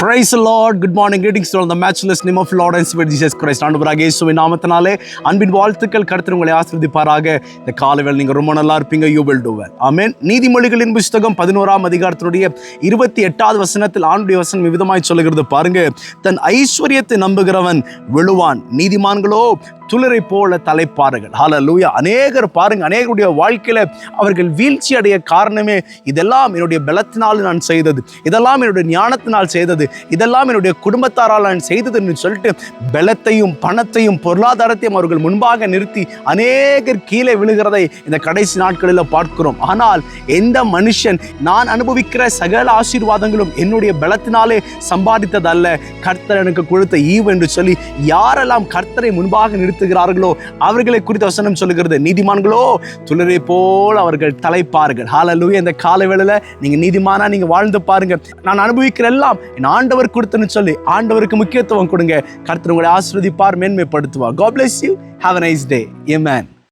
Praise Lord good morning greetings to the matchless name of of Lord and Savior Jesus ஆண்டவராக இயேசுவின் நாமத்தினாலே அன்பின் வாழ்த்துக்கள் கருத்து உங்களை ஆசிர்வதிப்பாராக. இந்த காலவேல் நீங்கள் ரொம்ப நல்லா இருப்பீங்க. You will do well amen நீதிமொழிகளின் புஸ்தகம் பதினோராம் அதிகாரத்தினுடைய இருபத்தி எட்டாவது வசனத்தில் ஆண்டுடைய வசனம் விதமாய் சொல்லுகிறது பாருங்க. தன் ஐஸ்வர்யத்தை நம்புகிறவன் விழுவான் நீதிமான்களோ துளிரை போல தலைப்பாருங்கள். தலைப்பார்கள் லூயா அநேகர் பாருங்க அநேகருடைய வாழ்க்கையில அவர்கள் வீழ்ச்சி அடைய காரணமே இதெல்லாம் என்னுடைய பலத்தினால் நான் செய்தது. இதெல்லாம் என்னுடைய ஞானத்தினால் செய்தது. இதெல்லாம் என்னுடைய குடும்பத்தாரால் நான் செய்தது என்று சொல்லிட்டு பலத்தையும் பணத்தையும் பொருளாதாரத்தையும் அவர்கள் முன்பாக நிறுத்தி அநேகர் கீழே விழுகிறதை இந்த கடைசி நாட்களில் பார்க்கிறோம். ஆனால் எந்த மனுஷன் நான் அனுபவிக்கிற சகல ஆசீர்வாதங்களும் என்னுடைய பலத்தினாலே சம்பாதித்ததல்ல. கர்த்தர் எனக்கு கொடுத்த ஈவு என்று சொல்லி யாரெல்லாம் கர்த்தரை முன்பாக நிறுத்தி நிறுத்துகிறார்களோ அவர்களை குறித்த வசனம் சொல்லுகிறது. நீதிமான்களோ துளிரை போல் அவர்கள் தலைப்பார்கள். ஹalleluya இந்த கால வேளையில் நீங்க நீதிமானா நீங்க வாழ்ந்து பாருங்க. நான் அனுபவிக்கிற எல்லாம் என் ஆண்டவர் கொடுத்தன்னு சொல்லி ஆண்டவருக்கு முக்கியத்துவம் கொடுங்க. கருத்து உங்களை ஆசீர்வதிப்பார் மேன்மைப்படுத்துவார். God you have a nice day day. Man